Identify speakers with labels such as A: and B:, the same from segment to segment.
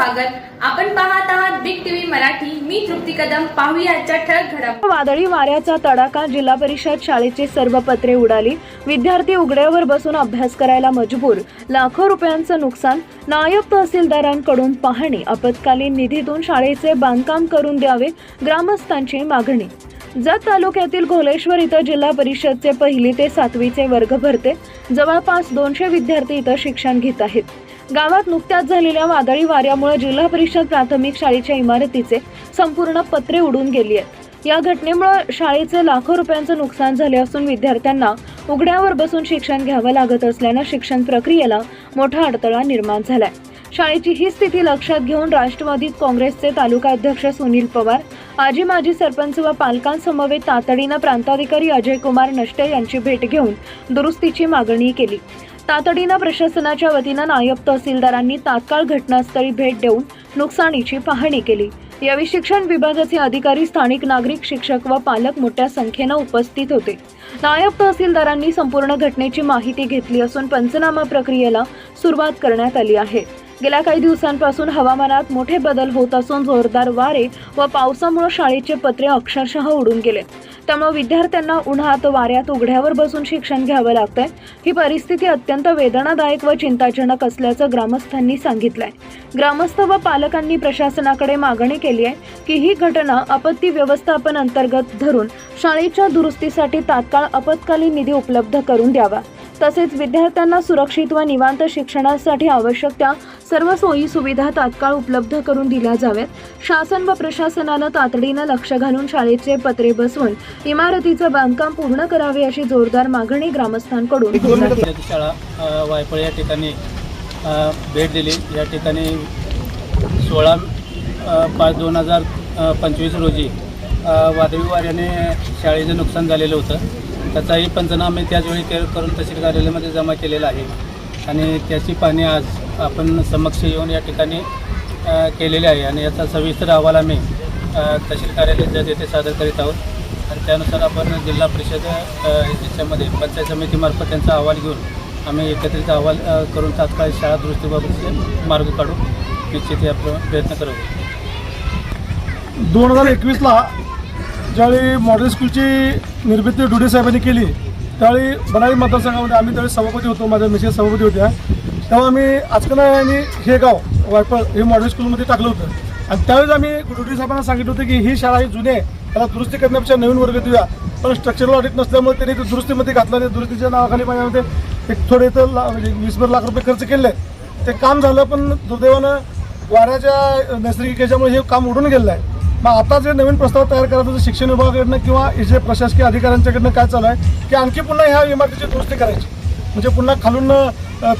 A: स्वागत. आपण पाहत आहात बिग टीव्ही मराठी. मी तृप्ती कदम. पाहूया ठळक घडप
B: वादळी वाऱ्याचा तडाखा जिल्हा परिषद शाळेची सर्व पत्रे उडाली. विद्यार्थी उघड्यावर बसून अभ्यास करायला मजबूर. लाखो रुपयांचं नुकसान. नायब तहसीलदारांकडून पाहणी. आपत्कालीन निधीतून शाळेचे बांधकाम करून द्यावे ग्रामस्थांची मागणी. जत तालुक्यातील घोलेश्वर इथं जिल्हा परिषदचे पहिली ते सातवीचे वर्ग भरते जवळपास दोनशे विद्यार्थी इथं शिक्षण घेत आहेत. गावात नुकत्याच झालेल्या वादळी वाऱ्यामुळे जिल्हा परिषद प्राथमिक शाळेच्या इमारतीचे संपूर्ण पत्रे उडून गेली आहेत. या घटनेमुळे शाळेचे लाखो रुपयांचं नुकसान झाले असून विद्यार्थ्यांना उघड्यावर बसून शिक्षण घ्यावं लागत असल्यानं शिक्षण प्रक्रियेला मोठा अडथळा निर्माण झालाय. शाळेची ही स्थिती लक्षात घेऊन राष्ट्रवादीत काँग्रेसचे तालुका अध्यक्ष सुनील पवार आजी माजी सरपंच व पालकांसमवेत तातडीनं प्रांताधिकारी अजय कुमार नष्टे यांची भेट घेऊन दुरुस्तीची मागणी केली. तातडीनं प्रशासनाच्या वतीनं नायब तहसीलदारांनी तात्काळ घटनास्थळी भेट देऊन नुकसानीची पाहणी केली. यावेळी शिक्षण विभागाचे अधिकारी स्थानिक नागरिक शिक्षक व पालक मोठ्या संख्येनं उपस्थित होते. नायब तहसीलदारांनी संपूर्ण घटनेची माहिती घेतली असून पंचनामा प्रक्रियेला सुरुवात करण्यात आली आहे. गेल्या काही दिवसांपासून हवामानात मोठे बदल होत असून जोरदार वारे व पावसामुळे शाळेचे पत्रे अक्षरशः उडून गेले. त्यामुळे विद्यार्थ्यांना उन्हात वाऱ्यात उघड्यावर बसून शिक्षण घ्यावं लागतंय. ही परिस्थिती अत्यंत वेदनादायक व चिंताजनक असल्याचं ग्रामस्थांनी सांगितलंय. ग्रामस्थ व पालकांनी प्रशासनाकडे मागणी केली आहे की ही घटना आपत्ती व्यवस्थापन अंतर्गत धरून शाळेच्या दुरुस्तीसाठी तात्काळ आपत्कालीन निधी उपलब्ध करून द्यावा. तसेच विद्यार्थ्यांना सुरक्षित व निवांत शिक्षणासाठी आवश्यक त्या सर्व सोयी सुविधा तात्काळ उपलब्ध करून दिल्या जाव्यात. शासन व प्रशासनानं तातडीनं लक्ष घालून शाळेचे पत्रे बसवून इमारतीचं बांधकाम पूर्ण करावे अशी जोरदार मागणी ग्रामस्थांकडून
C: शाळा वायफळ या ठिकाणी भेट दिली. या ठिकाणी सोळा पाच दोन हजार पंचवीस रोजी वादळी वाऱ्याने शाळेचं नुकसान झालेलं होतं. त्याचाही पंचनामे त्याचवेळी के करून तहसील कार्यालयामध्ये जमा केलेला आहे. आणि त्याची पाहणी आज आपण समक्ष येऊन या ठिकाणी केलेले केलेली आहे. आणि याचा सविस्तर अहवाल आम्ही तहसील कार्यालयात येथे सादर करीत आहोत. आणि त्यानुसार आपण जिल्हा परिषद याच्यामध्ये पंचायत समितीमार्फत त्यांचा अहवाल घेऊन आम्ही एकत्रित अहवाल करून तात्काळ शाळा दुरुस्तीबाबतचे मार्ग काढू. निश्चित या प्रयत्न करू.
D: दोन हजार एकवीसला ज्यावेळी मॉडेल स्कूलची निर्मिती डुडे साहेबांनी केली त्यावेळी बनाळी मतदारसंघामध्ये आम्ही त्यावेळी सभापती होतो माझ्या मिसेस सभापती होत्या. तेव्हा आम्ही आजकना आणि हे गाव वायपळ हे मॉडेल स्कूलमध्ये टाकलं होतं. आणि त्यावेळेस आम्ही डुडे साहेबांना सांगितलं होतं की ही शाळा ही जुने आहे त्याला दुरुस्ती करण्यापेक्षा नवीन वर्ग देऊया. पण स्ट्रक्चरल ऑडिट नसल्यामुळे त्यांनी ते दुरुस्तीमध्ये घातलं नाही दुरुस्तीच्या नावाखाली माझ्यामध्ये एक थोडे तर ला- म्हणजे वीसभर लाख रुपये खर्च केले. ते काम झालं पण दुर्दैवानं वाऱ्याच्या नैसर्गिक याच्यामुळे हे काम उडून गेलं आहे. मग आता जे नवीन प्रस्ताव तयार करायचा शिक्षण विभागाकडनं किंवा जे प्रशासकीय अधिकाऱ्यांच्याकडनं काय चालू आहे की आणखी पुन्हा ह्या इमारतीची दुरुस्ती करायची. म्हणजे पुन्हा खालून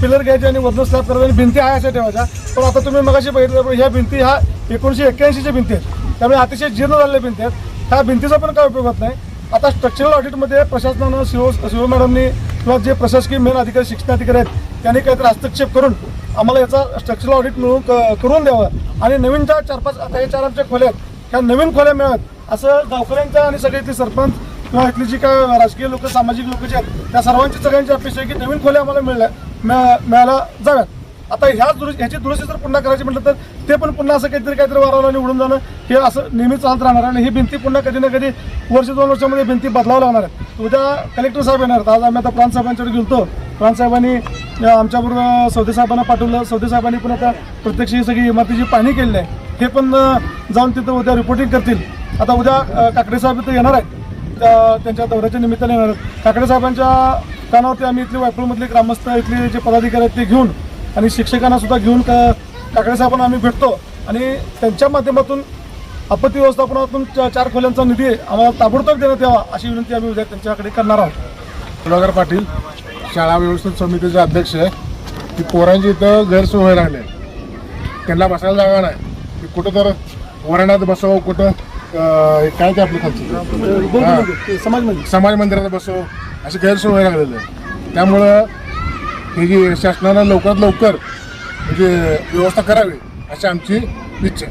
D: पिलर घ्यायचे आणि वजन स्लॅब करायचे आणि भिंती आहे अशा ठेवायच्या. पण आता तुम्ही मगाशी बघितलं ह्या भिंती ह्या एकोणीसशे एक्क्याऐंशीच्या भिंती आहेत. त्यामुळे अतिशय जीर्ण झालेल्या भिंती आहेत. ह्या भिंतीचा पण काय उपयोग होत नाही. आता स्ट्रक्चरल ऑडिटमध्ये प्रशासनानं शिव शिव मॅडमनी किंवा जे प्रशासकीय मेन अधिकारी शिक्षणाधिकारी आहेत त्यांनी काहीतरी हस्तक्षेप करून आम्हाला याचा स्ट्रक्चरल ऑडिट मिळून करून द्यावं. आणि नवीन ज्या चार पाच आता हे चार आमच्या खोल्या आहेत ह्या नवीन खोल्या मिळत. असं गावकऱ्यांच्या आणि सगळे इथले सरपंच किंवा इथली जी काय राजकीय लोक सामाजिक लोक जे आहेत त्या सर्वांची सगळ्यांची अपेक्षा आहे की नवीन खोल्या आम्हाला मिळल्या मिळायला जाव्यात. आता ह्या दुरुस्त ह्याची दुरुस्ती जर पुन्हा करायची म्हटलं तर ते पण पुन्हा असं काहीतरी काहीतरी वारावलं आणि उडून जाणं हे असं नेहमीच चालत राहणार आणि ही भिंती पुन्हा कधी ना कधी वर्ष दोन वर्षामध्ये भिंती बदलावं लागणार आहे. उद्या कलेक्टर साहेब येणार आज आम्ही आता प्रांत साहेबांच्याकडे गेलतो. प्रांत साहेबांनी आमच्याबरोबर सौदे साहेबांना पाठवलं. सौदे साहेबांनी पण आता प्रत्यक्ष ही सगळी इमारतीची पाहणी केली आहे हे पण जाऊन तिथं उद्या रिपोर्टिंग करतील. आता उद्या अं, काकडे साहेब इथं येणार आहेत. त्या- त्यांच्या दौऱ्याच्या निमित्ताने येणार आहेत. काकडे साहेबांच्या कानावरती आम्ही इथले वायपूरमधले ग्रामस्थ इथले जे पदाधिकारी आहेत ते घेऊन आणि शिक्षकांना सुद्धा घेऊन का काकडे साहेबांना आम्ही भेटतो. आणि त्यांच्या माध्यमातून आपत्ती व्यवस्थापनातून चार खोल्यांचा निधी आम्हाला ताबडतोब देण्यात यावा अशी विनंती आम्ही उद्या त्यांच्याकडे करणार आहोत.
E: सुधाकर पाटील शाळा व्यवस्थित समितीचे अध्यक्ष आहे. की पोरांची इथं गैरसोय व्हायला त्यांना बसायला जागा नाही. की कुठं तर वरणात बसव कुठं काय ते आपलं खालचं.
D: समाज मंदिर
E: समाज मंदिरात बसव अशी गैरसोय व्हायला लागलेली आहे. त्यामुळं ही जी शासनानं लवकरात लवकर म्हणजे व्यवस्था करावी अशी आमची इच्छा